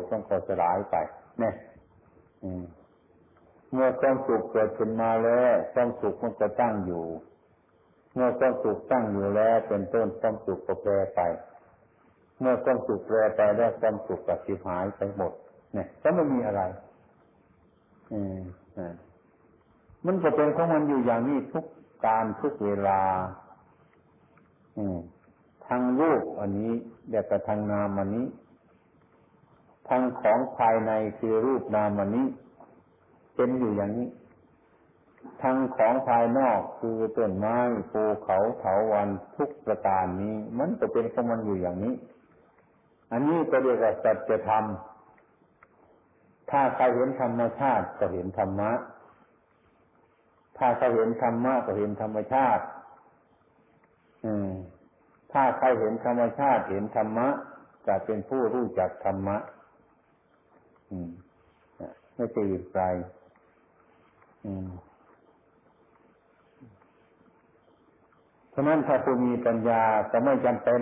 ชน์ต้องก็สลายไปเนี่ยเมื่อความสุขเกิดขึ้นมาแล้วความสุขมันจะตั้งอยู่ เมื่อความสุขตั้งอยู่แล้ว เป็นต้นความสุขก็แปรไป เมื่อความสุขแปรไปแล้วความสุขก็สิหายไปหมด เนี่ยก็ไม่มีอะไร อืมมันก็เป็นของมันอยู่อย่างนี้ทุกการทุกเวลา อืมทางรูปอันนี้เดียวกับทางนามอันนี้ ทางของภายในคือรูปนามอันนี้ เป็นอยู่อย่างนี้ทางของภายนอกคือต้นไม้ภูเขาเถาวันทุกประการนี้ มันก็เป็นของมันอยู่อย่างนี้ อันนี้ก็เรียกว่าสัจธรรมถ้าใครเห็นธรรมชาติก็เห็นธรรมะ ถ้าใครเห็นธรรมะก็เห็นธรรมชาติ อืม ถ้าใครเห็นธรรมชาติเห็นธรรมะจะเป็นผู้รู้จักธรรมะ ไม่ใช่อื่ไกลอืมฉะนั้นถ้าผู้มีปัญญาจะไม่จำเป็น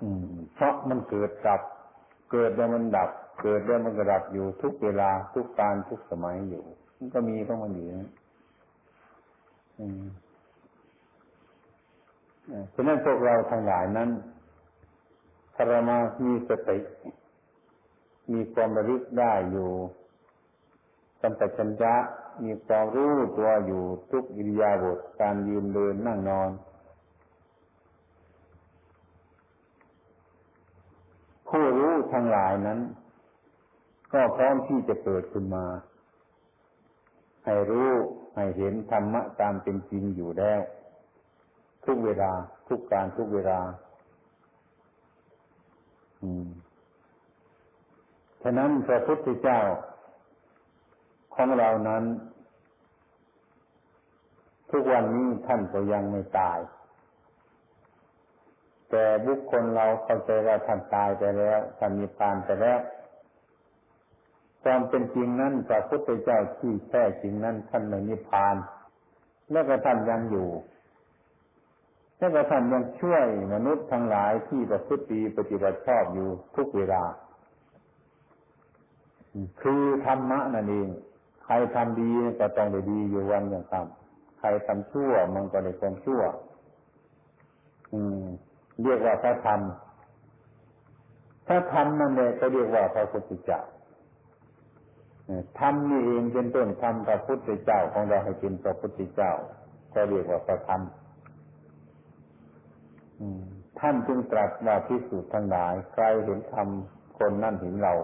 อืมเพราะมันเกิดดับ เกิดแล้วมันดับ เกิดแล้วมันก็ดับอยู่ทุกเวลาทุกการทุกสมัยอยู่มันก็มีต้องมันอยู่นะอืมฉะนั้นพวกเราทั้งหลายนั้นถ้าเรามามีสติ มีความระลึกได้อยู่สัมปชัญญะมีความรู้ตัวอยู่ทุกอิริยาบถการยืนเดินนั่งนอน ผู้รู้ทั้งหลายนั้น ก็พร้อมที่จะเกิดขึ้นมา ให้รู้ให้เห็นธรรมะตามเป็นจริงอยู่แล้ว ทุกเวลาทุกการทุกเวลา อืม ฉะนั้นพระพุทธเจ้าของเรานั้น ทุกวันนี้ท่านก็ยังไม่ตาย แต่บุคคลเราเข้าใจว่าท่านตายไปแล้วท่านมีปานไปแล้วความเป็นจริงนั้นพระพุทธเจ้าที่แท้จริงนั้นท่านไม่มีพาน แล้วก็ท่านยังอยู่แล้วก็ท่านยังช่วยมนุษย์ทั้งหลายที่ประพฤติปฏิบัติชอบอยู่ทุกเวลา คือธรรมะนั่นเอง ใครทำดีก็ต้องได้ดีอยู่วันอย่างคำใครทำชั่วมันก็ได้ความชั่ว อืม เรียกว่าพระธรรมถ้าธรรมนั่นเองก็เรียกว่าพระพุทธเจ้าธรรมนี่เองเป็นต้นธรรมพระพุทธเจ้าของเราให้เป็นพระพุทธเจ้า ก็เรียกว่าพระธรรมท่านจึงตรัสว่าพิสูจน์ทั้งหลาย ใครเห็นธรรมคนนั่นเห็นเรา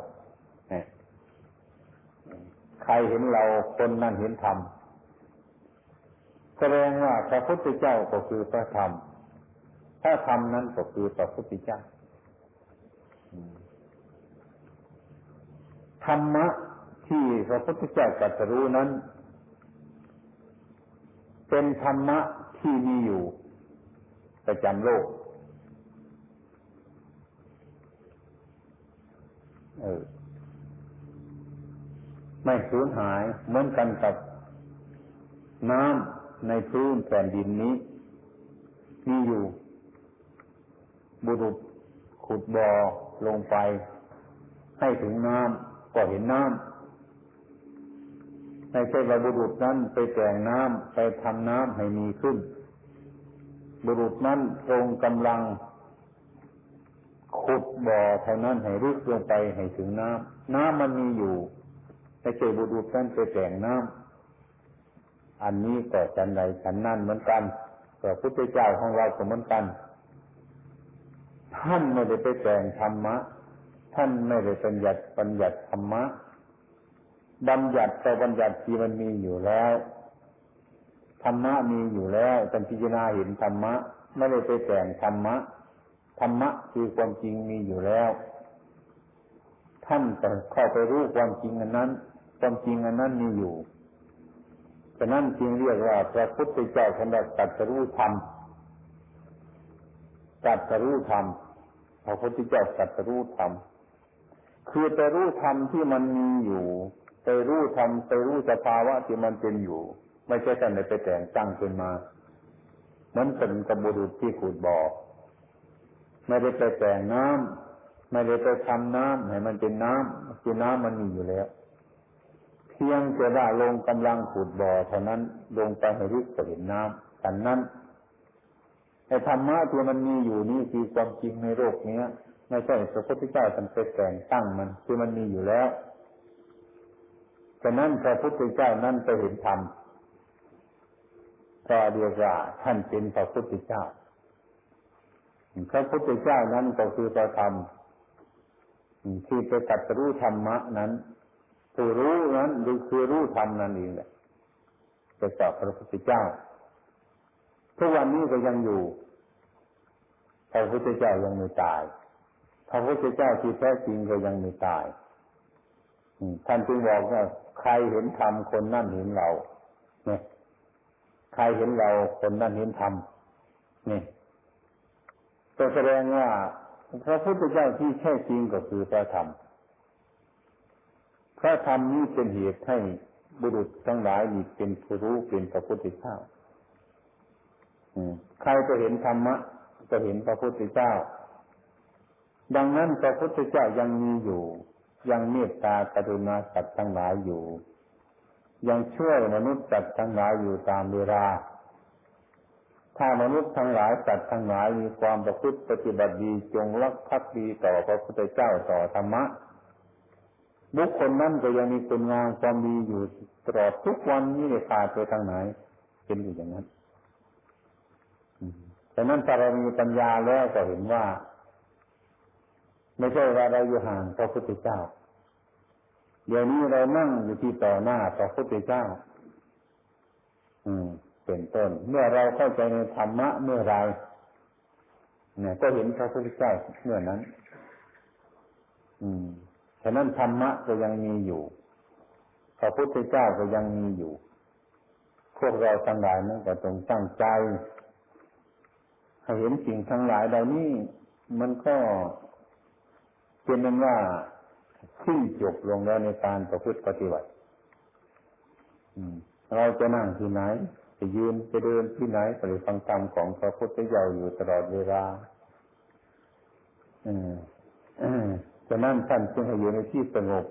ใครเห็นเราคนนั่นเห็นธรรมแสดงว่าพระพุทธเจ้าก็คือพระธรรมพระธรรมนั้นก็คือพระพุทธเจ้าธรรมะที่พระพุทธเจ้าตรัสรู้นั้น เป็นธรรมะที่มีอยู่ประจำโลกเออ ไม่สูญหายเหมือนกันกับน้ำในพื้นแผ่นดินนี้ มีอยู่ บุรุษขุดบ่อลงไป ให้ถึงน้ำก็เห็นน้ำในใช่ว่าบุรุษนั้นไปแต่งน้ำไปทำน้ำให้มีขึ้น บุรุษนั้นทรงกำลัง ขุดบ่อเท่านั้นให้ลึกลงไปให้ถึงน้ำน้ำมันมีอยู่ ไม่ใช่บุรุษนั้นไปแต่งน้ำอันนี้ก็ฉันใดฉันนั่นเหมือนกันพระพุทธเจ้าของเราก็เหมือนกัน ท่านไม่ได้ไปแต่งธรรมะ ท่านไม่ได้บัญญัติบัญญัติธรรมะ บัญญัติแต่บัญญัติที่มันมีอยู่แล้ว ธรรมะมีอยู่แล้วท่านพิจารณาเห็นธรรมะ ไม่ได้ไปแต่งธรรมะ ธรรมะคือความจริงมีอยู่แล้ว ท่านแต่เข้าไปรู้ความจริงอันนั้น ความจริงอันนั้นมีอยู่ฉะนั้นจึงเรียกว่าพระพุทธเจ้าท่านตัดรู้ธรรมตัดรู้ธรรมพระพุทธเจ้าตัดรู้ธรรมคือไปรู้ธรรมที่มันมีอยู่ไปรู้ธรรมไปรู้สภาวะที่มันเป็นอยู่ ไม่ใช่ท่านไปแต่งตั้งขึ้นมาเหมือนเป็นกบุรุษที่ขุดบ่อไม่ได้ไปแต่งน้ำไม่ได้ไปทำน้ำให้มันเป็นน้ำคือน้ำมันมีอยู่แล้ว เพียงแต่ว่าลงกำลังขุดบ่อเท่านั้นลงไปให้ลึกก็เห็นน้ำแต่นั้นไอ้ธรรมะที่มันมีอยู่นี่คือความจริงในโลกเนี้ยไม่ใช่พระพุทธเจ้าท่านไปแต่งตั้งมันคือมันมีอยู่แล้วฉะนั้นพระพุทธเจ้านั้นไปเห็นธรรมก็เรียกว่าท่านเป็นพระพุทธเจ้าพระพุทธเจ้านั้นก็คือพระธรรมที่ไปตัดรู้ธรรมะนั้น ผู้รู้นั้นคือรู้ธรรมนั่นเองแหละจะจับพระพุทธเจ้า ทุกวันนี้ก็ยังอยู่พระพุทธเจ้ายังไม่ตายพระพุทธเจ้าที่แท้จริงก็ยังไม่ตายท่านจึงบอกว่าใครเห็นธรรมคนนั่นเห็นเราเนี่ยใครเห็นเราคนนั่นเห็นธรรมนี่ก็แสดงว่าพระพุทธเจ้าที่แท้จริงก็คือพระธรรม พระธรรมนี้เป็นเหตุให้บุรุษทั้งหลายมีเป็นผู้รู้เป็นพระพุทธเจ้าใครจะเห็นธรรมะจะเห็นพระพุทธเจ้า ดังนั้นพระพุทธเจ้ายังมีอยู่ ยังเมตตากรุณาสัตว์ทั้งหลายอยู่ ยังช่วยมนุษย์สัตว์ทั้งหลายอยู่ตามเวลา ถ้ามนุษย์ทั้งหลายสัตว์ทั้งหลายมีความประพฤติปฏิบัติดีจงรักภักดีต่อพระพุทธเจ้าต่อธรรมะ บุคคลนั้นก็ยังมีคุณงามความดีอยู่ตลอดทุกวันนี้ไม่ขาดไปทางไหน เป็นอยู่อย่างนั้นแต่นั้นถ้าเรามีปัญญาแล้วก็เห็นว่า ไม่ใช่ว่าเราอยู่ห่างพระพุทธเจ้า เดี๋ยวนี้เรานั่งอยู่ที่ต่อหน้าพระพุทธเจ้า อืม เป็นต้น เมื่อเราเข้าใจในธรรมะเมื่อไรเนี่ย ก็เห็นพระพุทธเจ้าเมื่อนั้น อืม ฉะนั้นธรรมะก็ยังมีอยู่พระพุทธเจ้าก็ยังมีอยู่ พวกเราทั้งหลายนั้นก็ต้องตั้งใจถ้าเห็นสิ่งทั้งหลายเหล่านี้มันก็เป็นนั้นว่าขึ้นจบลงแล้วในการประพฤติปฏิบัติเราจะนั่งที่ไหน จะยืนจะเดินที่ไหนปฏิฟังธรรมของพระพุทธเจ้าอยู่ตลอดเวลา ฉะนั้นท่านจึงให้อยู่ในที่สงบ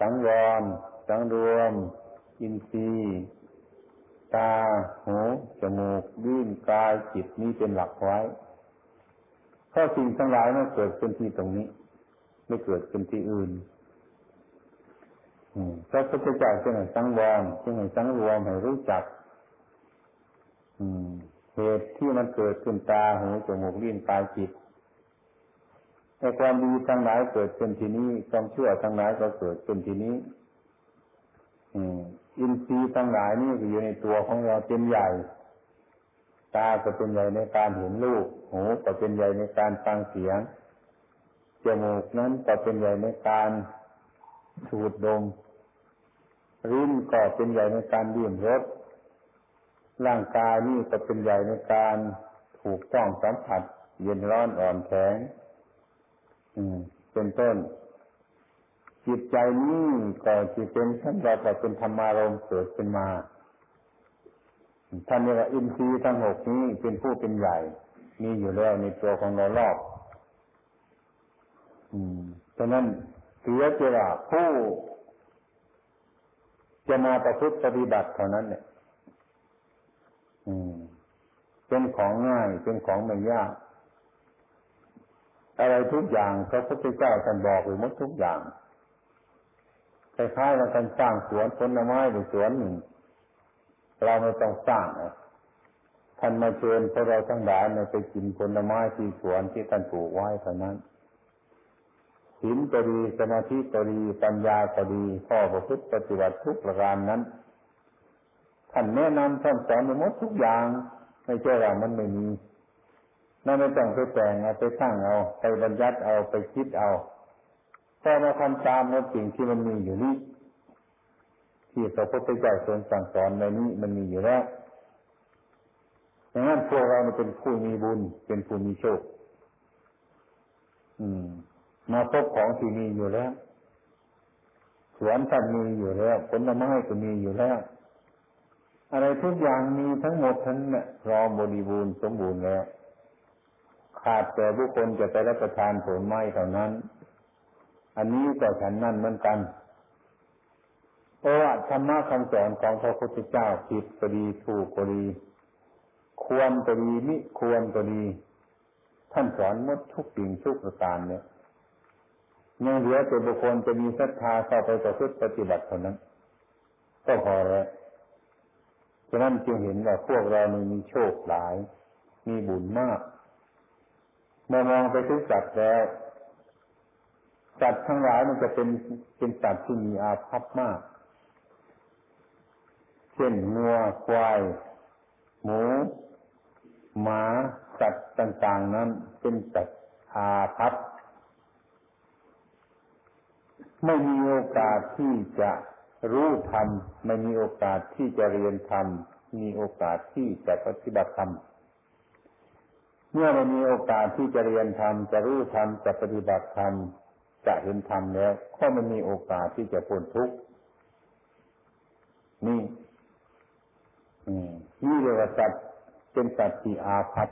สังวร สังรวม อินทรีย์ตา หู จมูกลิ้นกาย จิตนี้เป็นหลักไว้เพราะสิ่งทั้งหลายมันเกิดขึ้นที่ตรงนี้ ไม่เกิดขึ้นที่อื่นพระพุทธเจ้าจึงให้สังวรจึงให้สังรวมให้รู้จักเหตุที่มันเกิดขึ้นตา หู จมูกลิ้นกาย จิต แต่ความดีทั้งหลายเกิดขึ้นที่นี้ความชั่วทั้งหลายก็เกิดขึ้นที่นี้อินทรีย์ทั้งหลายนี่อยู่ในตัวของเราเป็นใหญ่ ตาก็เป็นใหญ่ในการเห็นรูปหูก็เป็นใหญ่ในการฟังเสียงจมูกนั้นก็เป็นใหญ่ในการสูดดมริ้นก็เป็นใหญ่ในการดื่มรสร่างกายนี่ก็เป็นใหญ่ในการถูกต้องสัมผัส เย็นร้อนอ่อนแข็ง เป็นต้น จิตใจนี้ก็จะเป็นชั้นเราก็เป็นธรรมารมเกิดขึ้นมาท่านเรียกว่าอินทรีย์ทั้งหกนี้เป็นผู้เป็นใหญ่ มีอยู่แล้วในตัวของเรารอบอืมฉะนั้นเสียเจว่าผู้จะมาประพฤติปฏิบัติเท่านั้นเนี่ยอืมเป็นของง่าย เป็นของไม่ยาก อะไรทุกอย่างพระพุทธเจ้าท่านบอกไว้หมดทุกอย่างคล้ายๆกับการสร้างสวนผลไม้หรือสวนหนึ่ง เราไม่ต้องสร้างท่านมาเชิญพวกเราทั้งหลายไปกินผลไม้ที่สวนที่ท่านปลูกไว้เท่านั้นศีลก็ดีสมาธิก็ดีปัญญาก็ดีข้อประพฤติปฏิบัติทุกประการนั้นท่านแนะนำท่านสอนมดทุกอย่างไม่ใช่ว่ามันไม่มี นั่นไม่ต้องไปแต่งเอาไปสร้างเอา ไปบรรยัติเอาไปคิดเอาแต่มาทำตามในสิ่งที่มันมีอยู่นี้ที่พระพุทธเจ้าทรงสั่งสอนในนี้มันมีอยู่แล้วดังนั้นพวกเราเป็นผู้มีบุญ เป็นผู้มีโชค อืม มาพบของที่มีอยู่แล้วสวนท่านมีอยู่แล้วผลไม้ก็มีอยู่แล้ว อะไรทุกอย่างมีทั้งหมดทั้งนั้นพร้อมบริบูรณ์สมบูรณ์แล้ว ขาดแต่บุคคลจะไปรับประทานผลไม้เท่านั้น อันนี้ก็ฉันนั่นเหมือนกัน เพราะว่าธรรมะคำสอนของพระพุทธเจ้าผิดก็ดีถูกก็ดี ควรก็ดีมิควรก็ดี ท่านสอนหมดทุกสิ่งทุกประการเนี่ยยังเหลือแต่บุคคลจะมีศรัทธาเข้าไปประพฤติปฏิบัติเท่านั้น ก็พอแล้วฉะนั้นจึงเห็นว่าพวกเรานี่มีโชคหลาย มีบุญมาก มื่อมองไปถึงสัตว์แล้วสัตว์ทั้งหลายมันจะเป็นเป็นสัตว์ที่มีอาภัพมาก เช่นงัวควาย หมู หมาสัตว์ต่าง ๆ นั้น เป็นสัตว์อาภัพไม่มีโอกาสที่จะรู้ธรรม ไม่มีโอกาสที่จะเรียนธรรม มีโอกาสที่จะปฏิบัติธรรม เมื่อไม่มีโอกาสที่จะเรียนธรรมจะรู้ธรรมจะปฏิบัติธรรมจะเห็นธรรมแล้ว ก็ไม่มีโอกาสที่จะพ้นทุกข์นี่นี่เรียกว่าสัตว์เป็นสัตว์ที่อาภัพ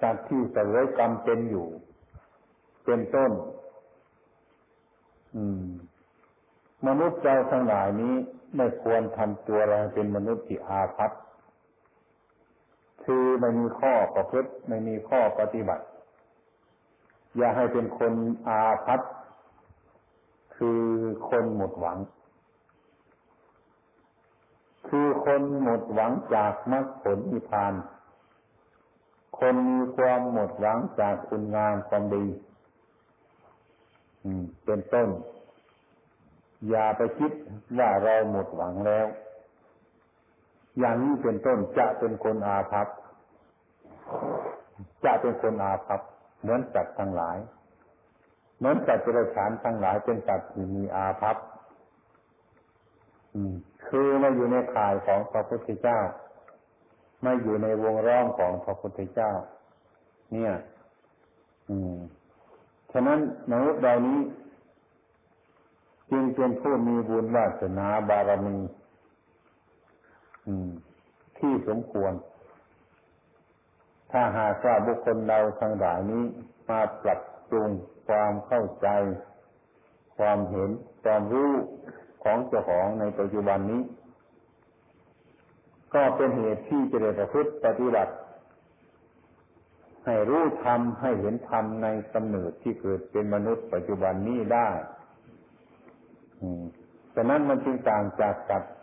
สัตว์ที่เสวยกรรมเป็นอยู่ เป็นต้น อืม มนุษย์เราทั้งหลายนี้ไม่ควรทำตัวเราเป็นมนุษย์ที่อาภัพ คือไม่มีข้อประพฤติไม่มีข้อปฏิบัติ อย่าให้เป็นคนอาภัพคือคนหมดหวัง คือคนหมดหวังจากมรรคผลนิพพาน คนมีความหมดหวังจากคุณงามความดีเป็นต้น อย่าไปคิดว่าเราหมดหวังแล้ว อย่างนี้เป็นต้นจะเป็นคนอาภัพจะเป็นคนอาภัพเหมือนสัตว์ทั้งหลายเหมือนสัตว์เระฉานทั้งหลายเป็นสัตว์ที่มีอาภัพคือไม่อยู่ในข่ายของพระพุทธเจ้าไม่อยู่ในวงล้อมของพระพุทธเจ้า เนี่ย อืมฉะนั้นมนุษย์เหล่านี้ จึงเป็นผู้มีบุญวาสนาบารมี ที่สมควร ถ้าหากว่าบุคคลเราทั้งหลายนี้มาปรับปรุงความเข้าใจ ความเห็น ความรู้ของเจ้าของในปัจจุบันนี้ ก็เป็นเหตุที่จะได้ประพฤติปฏิบัติ ให้รู้ธรรมให้เห็นธรรมในกำเนิดที่เกิดเป็นมนุษย์ปัจจุบันนี้ได้ฉะนั้นมันจึงต่างจากสัตว์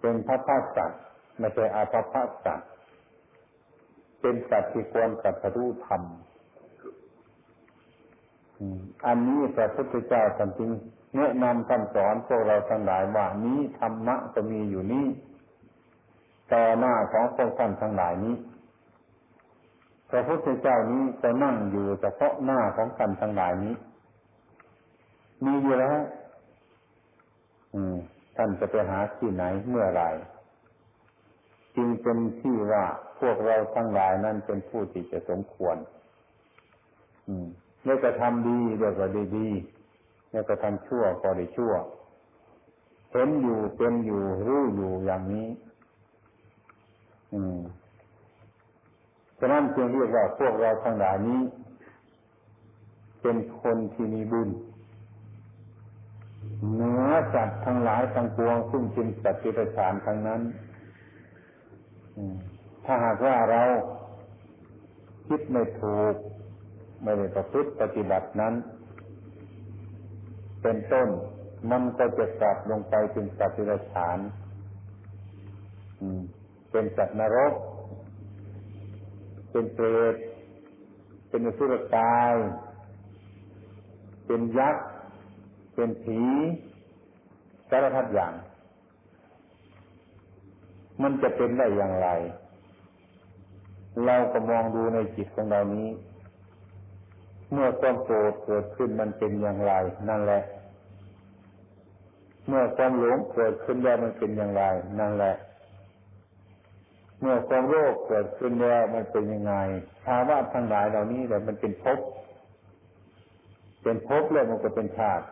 เป็นพระพาสัตว์ไม่ใช่อาภพาสัตว์เป็นสัตว์ที่ควรกัตรู้ธรรมอันนี้พระพุทธเจ้าท่านจึงแนะนำคำสอนพวกเราทั้งหลายว่านี้ธรรมะจะมีอยู่นี้ต่อหน้าของพวกท่านทั้งหลายนี้ พระพุทธเจ้านี้จะนั่งอยู่เฉพาะหน้าของท่านทั้งหลายนี้ มีอยู่แล้ว อืม ท่านจะไปหาที่ไหนเมื่อไรจึงเป็นที่ว่าพวกเราทั้งหลายนั้นเป็นผู้ที่จะสมควรเมื่อจะทำดีเดี๋ยวก็ดีดีเมื่อจะทำชั่วก็ได้ชั่วเห็นอยู่เป็นอยู่รู้อยู่อย่างนี้ อืมฉะนั้นจึงเรียกว่าพวกเราทั้งหลายนี้ เป็นคนที่มีบุญ เหนือสัตว์ทั้งหลายทั้งปวงซึ่งเป็นสัตว์ที่ประสานทั้งนั้นถ้าหากว่าเราคิดไม่ถูก ไม่ได้ประพฤติปฏิบัตินั้น เป็นต้นมันก็จะกลับลงไปเป็นสัตว์ที่ประสานเป็นสัตว์นรก เป็นเปรตเป็นอสุรกาย เป็นยักษ์ เป็นผีสารพัดอย่าง มันจะเป็นได้อย่างไร เราก็มองดูในจิตของเรานี้ เมื่อความโกรธเกิดขึ้นมันเป็นอย่างไร นั่นแหละ เมื่อความหลงเกิดขึ้นแล้วมันเป็นอย่างไร นั่นแหละเมื่อความโรคเกิดขึ้นแล้วมันเป็นยังไงภาวะทั้งหลายเหล่านี้แต่มันเป็นภพเป็นภพแล้วมันก็เป็นชาติ